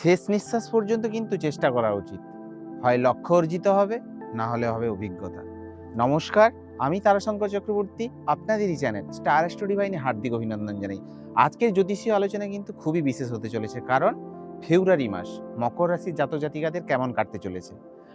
শেষ নিঃশ্বাস পর্যন্ত কিন্তু চেষ্টা করা উচিত। হয় লক্ষ্য অর্জিত হবে, না হলে হবে অভিজ্ঞতা। নমস্কার, আমি তারাশঙ্কর চক্রবর্তী, আপনাদেরই চ্যানেল স্টার স্টোরি বাহিনী হার্দিক অভিনন্দন জানাই। আজকের জ্যোতিষীয় আলোচনা কিন্তু খুবই বিশেষ হতে চলেছে, কারণ ফেব্রুয়ারি মাস, মকর রাশির জাতজাতিকাদের কেমন কাটতে চলেছে?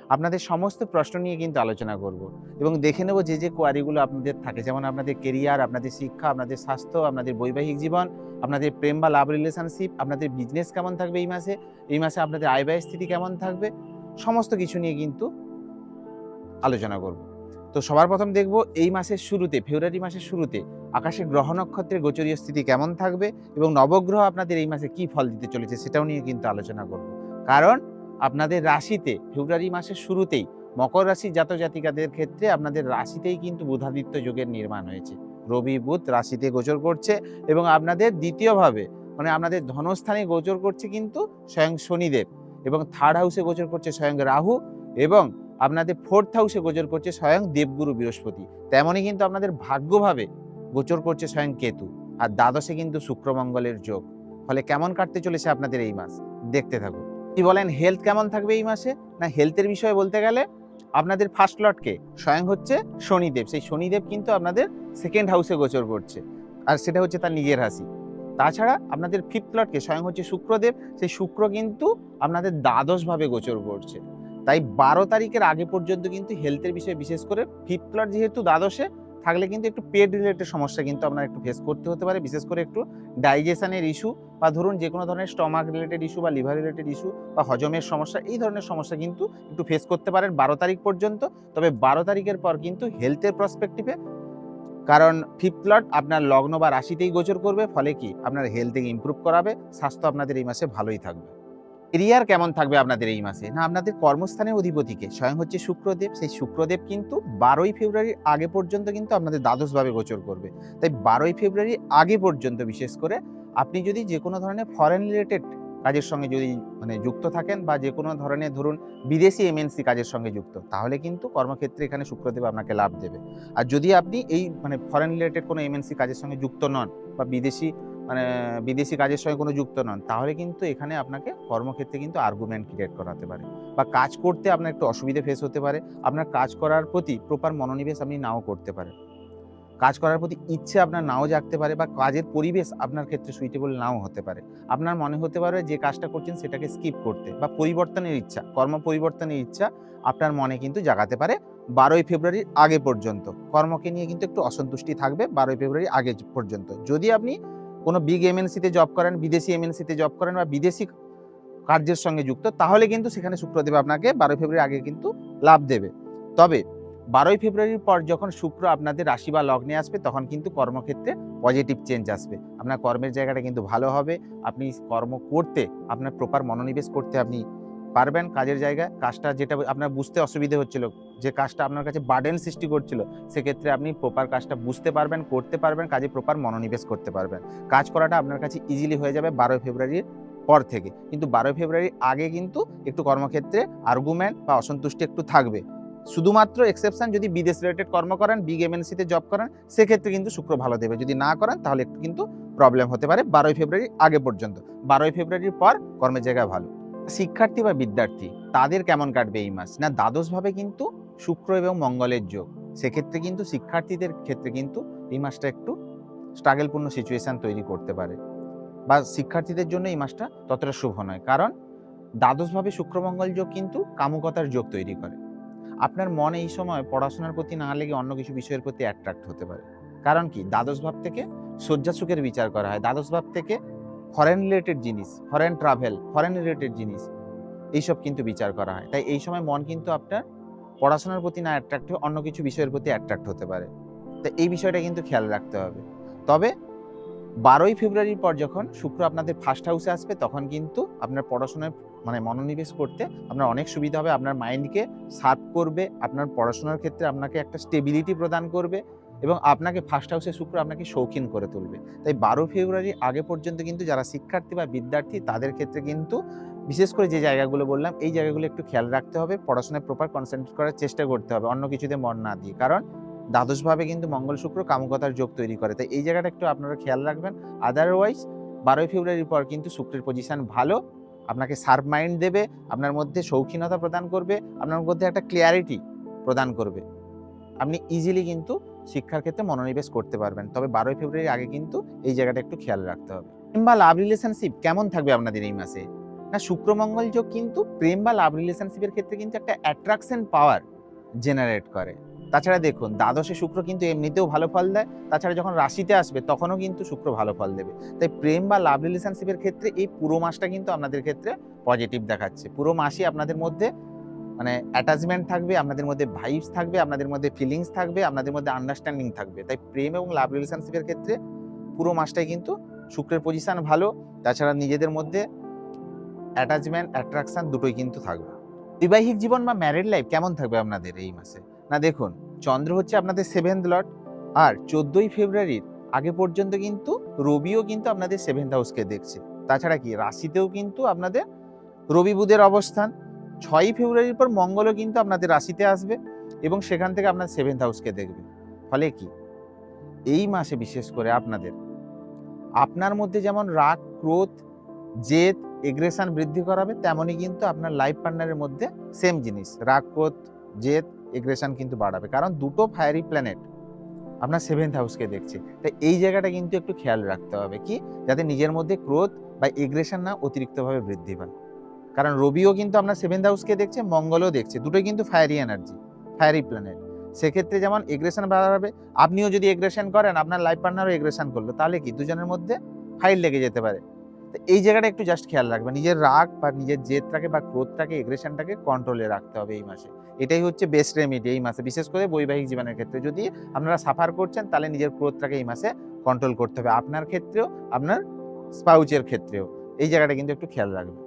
আপনাদের সমস্ত প্রশ্ন নিয়ে কিন্তু আলোচনা করব। এবং দেখে নেব যে যে কোয়ারিগুলো আপনাদের থাকে। যেমন আপনাদের কেরিয়ার আপনাদের শিক্ষা, আপনাদের স্বাস্থ্য, আপনাদের বৈবাহিক জীবন, আপনাদের প্রেম বা লাভ রিলেশনশিপ আপনাদের বিজনেস কেমন থাকবে এই মাসে এই মাসে আপনাদের আয় ব্যয় স্থিতি কেমন থাকবে, সমস্ত কিছু নিয়ে কিন্তু আলোচনা করব। তো সবার প্রথম দেখব, এই মাসের শুরুতে, ফেব্রুয়ারি মাসের শুরুতে আকাশে গ্রহ নক্ষত্রের গোচরীয় স্থিতি কেমন থাকবে এবং নবগ্রহ আপনাদের এই মাসে কি ফল দিতে চলেছে সেটাও নিয়ে কিন্তু আলোচনা করব। কারণ আপনাদের রাশিতে, ফেব্রুয়ারি মাসের শুরুতেই মকর রাশি জাত জাতিকাদের ক্ষেত্রে আপনাদের রাশিতেই কিন্তু বুধাদিত্য যোগের নির্মাণ হয়েছে। রবি, বুধ রাশিতে গোচর করছে এবং আপনাদের দ্বিতীয়ভাবে মানে আপনাদের ধনস্থানে গোচর করছে কিন্তু স্বয়ং শনিদেব এবং থার্ড হাউসে গোচর করছে স্বয়ং রাহু এবং আপনাদের ফোর্থ হাউসে গোচর করছে স্বয়ং দেবগুরু বৃহস্পতি। তেমনই কিন্তু আপনাদের ভাগ্যভাবে গোচর করছে স্বয়ং কেতু আর দ্বাদশে কিন্তু শুক্রমঙ্গলের যোগ। ফলে কেমন কাটতে চলেছে আপনাদের এই মাস? দেখতে থাকুন। কি বলেন হেলথ কেমন থাকবে এই মাসে? না হেলথের বিষয়ে বলতে গেলে আপনাদের ফার্স্ট লটকে স্বয়ং হচ্ছে শনিদেব। সেই শনিদেব কিন্তু আপনাদের সেকেন্ড হাউসে গোচর করছে। আর সেটা হচ্ছে তার নিজের রাশি। তাছাড়া আপনাদের ফিফথ লটকে স্বয়ং হচ্ছে শুক্রদেব। সেই শুক্র কিন্তু আপনাদের দ্বাদশভাবে গোচর করছে। তাই বারো তারিখের আগে পর্যন্ত কিন্তু হেলথের বিষয়ে বিশেষ করে ফিফথ লট যেহেতু দ্বাদশে থাকলে কিন্তু একটু পেট রিলেটেড সমস্যা কিন্তু আপনার একটু ফেস করতে হতে পারে। বিশেষ করে একটু ডাইজেশনের ইস্যু বা ধরুন যে কোনো ধরনের স্টমাক রিলেটেড ইস্যু বা লিভার রিলেটেড ইস্যু বা হজমের সমস্যা, এই ধরনের সমস্যা কিন্তু একটু ফেস করতে পারেন বারো তারিখ পর্যন্ত। তবে বারো তারিখের পর কিন্তু হেলথের প্রসপেক্টিভে কারণ ফিফথ লট আপনার লগ্ন বা রাশিতেই গোচর করবে, ফলে কি? আপনার হেলথে ইমপ্রুভ করাবে, স্বাস্থ্য আপনাদের এই মাসে ভালোই থাকবে। কেরিয়ার কেমন থাকবে আপনাদের এই মাসে? না, আপনাদের কর্মস্থানের অধিপতিকে। স্বয়ং হচ্ছে শুক্রদেব। সেই শুক্রদেব কিন্তু বারোই ফেব্রুয়ারির আগে পর্যন্ত কিন্তু আপনাদের দ্বাদশভাবে গোচর করবে। তাই বারোই ফেব্রুয়ারি আগে পর্যন্ত বিশেষ করে আপনি যদি যে কোনো ধরনের ফরেন রিলেটেড কাজের সঙ্গে যদি মানে যুক্ত থাকেন বা যে কোনো ধরনের ধরুন বিদেশি এমএনসি কাজের সঙ্গে যুক্ত, তাহলে কিন্তু কর্মক্ষেত্রে এখানে শুক্রদেব আপনাকে লাভ দেবে। আর যদি আপনি এই মানে ফরেন রিলেটেড কোনো এমএনসি কাজের সঙ্গে যুক্ত নন বা বিদেশি মানে বিদেশি কাজের সঙ্গে কোনো যুক্ত নন, তাহলে কিন্তু এখানে আপনাকে কর্মক্ষেত্রে কিন্তু আর্গুমেন্ট ক্রিয়েট করাতে পারে বা কাজ করতে আপনার একটু অসুবিধে ফেস হতে পারে, আপনার কাজ করার প্রতি প্রপার মনোনিবেশ আপনি নাও করতে পারেন। কাজ করার প্রতি ইচ্ছে আপনার নাও জাগতে পারে বা কাজের পরিবেশ আপনার ক্ষেত্রে সুইটেবল নাও হতে পারে। আপনার মনে হতে পারে যে কাজটা করছেন সেটাকে স্কিপ করতে বা পরিবর্তনের ইচ্ছা, কর্ম পরিবর্তনের ইচ্ছা আপনার মনে কিন্তু জাগাতে পারে বারোই ফেব্রুয়ারির আগে পর্যন্ত। কর্মকে নিয়ে কিন্তু একটু অসন্তুষ্টি থাকবে বারোই ফেব্রুয়ারি আগে পর্যন্ত। যদি আপনি কোনো বিগ এমএনসিতে জব করেন, বিদেশি এমএনসিতে জব করেন বা বিদেশি কার্যের সঙ্গে যুক্ত, তাহলে কিন্তু সেখানে শুক্রদেব আপনাকে বারোই ফেব্রুয়ারি আগে কিন্তু লাভ দেবে। তবে বারোই ফেব্রুয়ারির পর যখন শুক্র আপনাদের রাশি বা লগ্নে আসবে, তখন কিন্তু কর্মক্ষেত্রে পজিটিভ চেঞ্জ আসবে। আপনার কর্মের জায়গাটা কিন্তু ভালো হবে, আপনি কর্ম করতে, আপনার প্রপার মনোনিবেশ করতে আপনি পারবেন কাজের জায়গায়। কাজটা যেটা আপনার বুঝতে অসুবিধে হচ্ছিল, যে কাজটা আপনার কাছে বার্ডেন সৃষ্টি করছিল, সেক্ষেত্রে আপনি প্রপার কাজটা বুঝতে পারবেন, করতে পারবেন, কাজে প্রপার মনোনিবেশ করতে পারবেন। কাজ করাটা আপনার কাছে ইজিলি হয়ে যাবে বারোই ফেব্রুয়ারির পর থেকে। কিন্তু বারোই ফেব্রুয়ারির আগে কিন্তু একটু কর্মক্ষেত্রে আর্গুমেন্ট বা অসন্তুষ্টি একটু থাকবে। শুধুমাত্র এক্সেপশন যদি বিদেশ রিলেটেড কর্ম করেন বিগ এমএনসিতে জব করেন, সেক্ষেত্রে কিন্তু শুক্র ভালো দেবে। যদি না করেন, তাহলে একটু কিন্তু প্রবলেম হতে পারে বারোই ফেব্রুয়ারি আগে পর্যন্ত। বারোই ফেব্রুয়ারির পর কর্মের জায়গা ভালো। শিক্ষার্থী বা বিদ্যার্থী, তাদের কেমন কাটবে এই মাস? না, দ্বাদশভাবে কিন্তু শুক্র এবং মঙ্গলের যোগ। সেক্ষেত্রে কিন্তু শিক্ষার্থীদের ক্ষেত্রে কিন্তু এই মাসটা একটু স্ট্রাগলপূর্ণ সিচুয়েশন তৈরি করতে পারে। বা শিক্ষার্থীদের জন্য এই মাসটা ততটা শুভ নয়। কারণ দ্বাদশভাবে শুক্রমঙ্গল যোগ কিন্তু কামুকতার যোগ তৈরি করে। আপনার মনে এই সময় পড়াশোনার প্রতি না লেগে অন্য কিছু বিষয়ের প্রতি অ্যাট্রাক্ট হতে পারে। কারণ কি? দ্বাদশ ভাব থেকে শয্যাসুখের বিচার করা হয়। দ্বাদশ ভাব থেকে ফরেন রিলেটেড জিনিস ফরেন ট্রাভেল ফরেন রিলেটেড জিনিস, এইসব কিন্তু বিচার করা হয়। তাই এই সময় মন কিন্তু আপনার পড়াশোনার প্রতি না অ্যাট্রাক্ট হয়ে অন্য কিছু বিষয়ের প্রতি অ্যাট্রাক্ট হতে পারে। তো এই বিষয়টা কিন্তু খেয়াল রাখতে হবে। তবে বারোই ফেব্রুয়ারির পর যখন শুক্র আপনাদের ফার্স্ট হাউসে আসবে, তখন কিন্তু আপনার পড়াশোনায় মানে মনোনিবেশ করতে আপনার অনেক সুবিধা হবে। আপনার মাইন্ডকে সার্ভ করবে, আপনার পড়াশোনার ক্ষেত্রে আপনাকে একটা স্টেবিলিটি প্রদান করবে। এবং আপনাকে ফার্স্ট হাউসে শুক্র আপনাকে শৌখিন করে তুলবে। তাই বারো ফেব্রুয়ারি আগে পর্যন্ত কিন্তু যারা শিক্ষার্থী বা বিদ্যার্থী, তাদের ক্ষেত্রে কিন্তু বিশেষ করে যে জায়গাগুলো বললাম, এই জায়গাগুলো একটু খেয়াল রাখতে হবে, পড়াশোনায় প্রপার কনসেন্ট্রেট করার চেষ্টা করতে হবে, অন্য কিছুতে মন না দিয়ে। কারণ দ্বাদশভাবে কিন্তু মঙ্গল শুক্র কামকতার যোগ তৈরি করে। তাই এই জায়গাটা একটু আপনারা খেয়াল রাখবেন। আদারওয়াইজ বারোই ফেব্রুয়ারির পর কিন্তু শুক্রের পজিশন ভালো, আপনাকে শার্প মাইন্ড দেবে, আপনার মধ্যে শৌখিনতা প্রদান করবে, আপনার মধ্যে একটা ক্লিয়ারিটি প্রদান করবে। আপনি ইজিলি কিন্তু শিক্ষার ক্ষেত্রে মনোনিবেশ করতে পারবেন। তবে বারোই ফেব্রুয়ারির আগে কিন্তু এই জায়গাটা একটু খেয়াল রাখতে হবে। প্রেম বা লাভ রিলেশনশিপ কেমন থাকবে আপনাদের এই মাসে? না, শুক্র, মঙ্গল যোগ কিন্তু প্রেম বা লাভ রিলেশনশিপের ক্ষেত্রে কিন্তু একটা অ্যাট্রাকশন পাওয়ার জেনারেট করে। তাছাড়া দেখুন, দ্বাদশে শুক্র কিন্তু এমনিতেও ভালো ফল দেয়। তাছাড়া যখন রাশিতে আসবে, তখনও কিন্তু শুক্র ভালো ফল দেবে। তাই প্রেম বা লাভ রিলেশনশিপের ক্ষেত্রে এই পুরো মাসটা কিন্তু আপনাদের ক্ষেত্রে পজিটিভ দেখাচ্ছে। পুরো মাসই আপনাদের মধ্যে মানে অ্যাটাচমেন্ট থাকবে, আপনাদের মধ্যে ভাইবস থাকবে, আপনাদের মধ্যে ফিলিংস থাকবে, আপনাদের মধ্যে আন্ডারস্ট্যান্ডিং থাকবে। তাই প্রেম এবং লাভ রিলেশনশিপের ক্ষেত্রে পুরো মাসটাই কিন্তু শুক্রের পজিশন ভালো, তাছাড়া নিজেদের মধ্যে অ্যাটাচমেন্ট অ্যাট্রাকশন দুটোই কিন্তু থাকবে। বৈবাহিক জীবন বা ম্যারিড লাইফ কেমন থাকবে আপনাদের এই মাসে? না দেখুন, চন্দ্র হচ্ছে আপনাদের সেভেন্থ লট আর চোদ্দোই ফেব্রুয়ারির আগে পর্যন্ত কিন্তু রবিও কিন্তু আপনাদের সেভেন্থ হাউসকে দেখছে। তাছাড়া কি, রাশিতেও কিন্তু আপনাদের রবি বুধের অবস্থান ছয়ই ফেব্রুয়ারির পর মঙ্গলও কিন্তু আপনাদের রাশিতে আসবে এবং সেখান থেকে আপনার সেভেন্থ হাউসকে দেখবে। ফলে কি? এই মাসে বিশেষ করে আপনাদের, আপনার মধ্যে যেমন রাগ, ক্রোধ, জেদ এগ্রেশন বৃদ্ধি করাবে তেমনই কিন্তু আপনার লাইফ পার্টনারের মধ্যে সেম জিনিস, রাগ, ক্রোধ, জেদ এগ্রেশন কিন্তু বাড়াবে। কারণ দুটো ফায়ারি প্ল্যানেট আপনার সেভেন্থ হাউসকে দেখছে। তাই এই জায়গাটা কিন্তু একটু খেয়াল রাখতে হবে। কি? যাতে নিজের মধ্যে ক্রোধ বা এগ্রেশন না অতিরিক্তভাবে বৃদ্ধি পায়। কারণ রবিও কিন্তু আপনার সেভেন্থ হাউসকে দেখছে, মঙ্গলও দেখছে। দুটোই কিন্তু ফায়ারি এনার্জি ফায়ারি প্ল্যানেট সেক্ষেত্রে যেমন এগ্রেশন বাড়াবে, আপনিও যদি এগ্রেশন করেন, আপনার লাইফ পার্টনারও এগ্রেশন করল, তাহলে কি? দুজনের মধ্যে ফাইল লেগে যেতে পারে। তো এই জায়গাটা একটু জাস্ট খেয়াল রাখবে। নিজের রাগ বা নিজের জেদটাকে বা ক্রোধটাকে এগ্রেশনটাকে কন্ট্রোলে রাখতে হবে এই মাসে। এটাই হচ্ছে বেস্ট রেমিডি এই মাসে। বিশেষ করে বৈবাহিক জীবনের ক্ষেত্রে যদি আপনারা সাফার করছেন, তাহলে নিজের ক্রোধটাকে এই মাসে কন্ট্রোল করতে হবে। আপনার ক্ষেত্রেও, আপনার স্পাউচের ক্ষেত্রেও। এই জায়গাটা কিন্তু একটু খেয়াল রাখবেন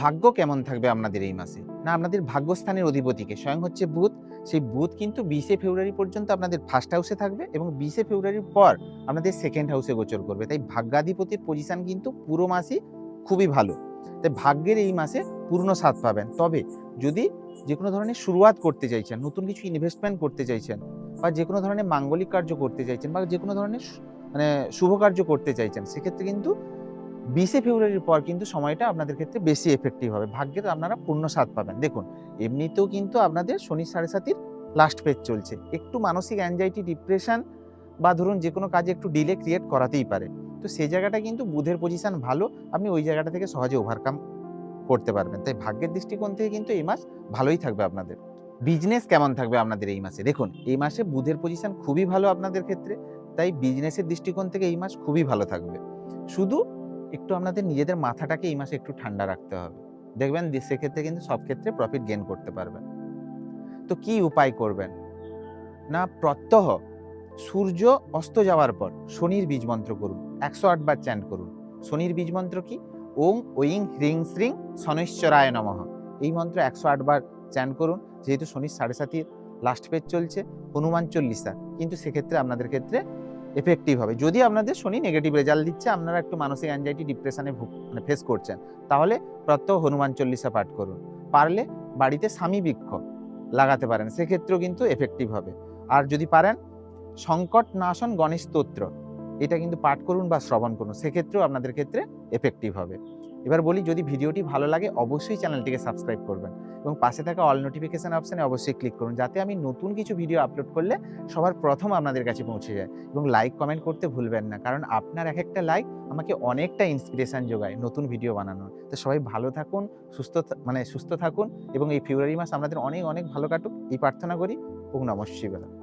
ভাগ্য কেমন থাকবে আপনাদের এই মাসে? না, আপনাদের ভাগ্যস্থানের অধিপতিকে। স্বয়ং হচ্ছে বুধ। সেই বুধ কিন্তু বিশে ফেব্রুয়ারি পর্যন্ত আপনাদের ফার্স্ট হাউসে থাকবে এবং বিশে ফেব্রুয়ারির পর আপনাদের সেকেন্ড হাউসে গোচর করবে। তাই ভাগ্যাধিপতির পজিশন কিন্তু পুরো মাসই খুবই ভালো। তাই ভাগ্যের এই মাসে পূর্ণ স্বাদ পাবেন। তবে যদি যে কোনো ধরনের শুরুয়াত করতে চাইছেন, নতুন কিছু ইনভেস্টমেন্ট করতে চাইছেন বা যে কোনো ধরনের মাঙ্গলিক কার্য করতে চাইছেন বা যে কোনো ধরনের মানে শুভ কার্য করতে চাইছেন, সেক্ষেত্রে কিন্তু বিশে ফেব্রুয়ারির পর কিন্তু সময়টা আপনাদের ক্ষেত্রে বেশি এফেক্টিভ হবে। ভাগ্যের আপনারা পূর্ণ স্বাদ পাবেন। দেখুন, এমনিতেও কিন্তু আপনাদের শনি সাড়ে সাতির লাস্ট পেজ চলছে। একটু মানসিক অ্যাংজাইটি ডিপ্রেশন বা ধরুন যে কোনো কাজে একটু ডিলে ক্রিয়েট করাতেই পারে। তো সেই জায়গাটা কিন্তু বুধের পজিশান ভালো, আপনি ওই জায়গাটা থেকে সহজে ওভারকাম করতে পারবেন। তাই ভাগ্যের দৃষ্টিকোণ থেকে কিন্তু এই মাস ভালোই থাকবে আপনাদের। বিজনেস কেমন থাকবে আপনাদের এই মাসে? দেখুন, এই মাসে বুধের পজিশন খুবই ভালো আপনাদের ক্ষেত্রে, তাই বিজনেসের দৃষ্টিকোণ থেকে এই মাস খুবই ভালো থাকবে। শুধু একটু আপনাদের নিজেদের মাথাটাকে এই মাসে একটু ঠান্ডা রাখতে হবে। দেখবেন সেক্ষেত্রে কিন্তু সব ক্ষেত্রে প্রফিট গেন করতে পারবেন। তো কি উপায় করবেন? না, প্রত্যহ সূর্য অস্ত যাওয়ার পর শনির বীজ মন্ত্র করুন, একশো আটবার চ্যান্ট করুন। শনির বীজ মন্ত্র কি? ওং ওইং হ্রিং, শ্রিং, শনৈশ্বরায় নমঃ। এই মন্ত্র একশো আটবার চ্যান্ট করুন, যেহেতু শনির সাড়ে সাতির লাস্ট পেজ চলছে, হনুমান চল্লিশা। কিন্তু সেক্ষেত্রে আপনাদের ক্ষেত্রে এফেক্টিভ হবে। যদি আপনাদের শনি নেগেটিভ রেজাল্ট দিচ্ছে, আপনারা একটু মানসিক অ্যাংজাইটি ডিপ্রেশনে মানে ফেস করছেন, তাহলে প্রত্যহ হনুমান চল্লিশা পাঠ করুন। পারলে বাড়িতে স্বামী বৃক্ষ লাগাতে পারেন, সেক্ষেত্রেও কিন্তু এফেক্টিভ হবে। আর যদি পারেন, সংকট নাশন গণেশ স্তোত্র, এটা কিন্তু পাঠ করুন বা শ্রবণ করুন, সেক্ষেত্রেও আপনাদের ক্ষেত্রে এফেক্টিভ হবে। এবার বলি, যদি ভিডিওটি ভালো লাগে, অবশ্যই চ্যানেলটিকে সাবস্ক্রাইব করবেন এবং পাশে থাকা অল নোটিফিকেশান অপশানে অবশ্যই ক্লিক করুন, যাতে আমি নতুন কিছু ভিডিও আপলোড করলে সবার প্রথম আপনাদের কাছে পৌঁছে যায় এবং লাইক কমেন্ট করতে ভুলবেন না। কারণ আপনার এক একটা লাইক আমাকে অনেকটা ইন্সপিরেশন যোগায় নতুন ভিডিও বানানোর। তো সবাই ভালো থাকুন, সুস্থ মানে সুস্থ থাকুন এবং এই ফেব্রুয়ারি মাস আমাদের অনেক অনেক ভালো কাটুক। এই প্রার্থনা করি এবং নমস্কার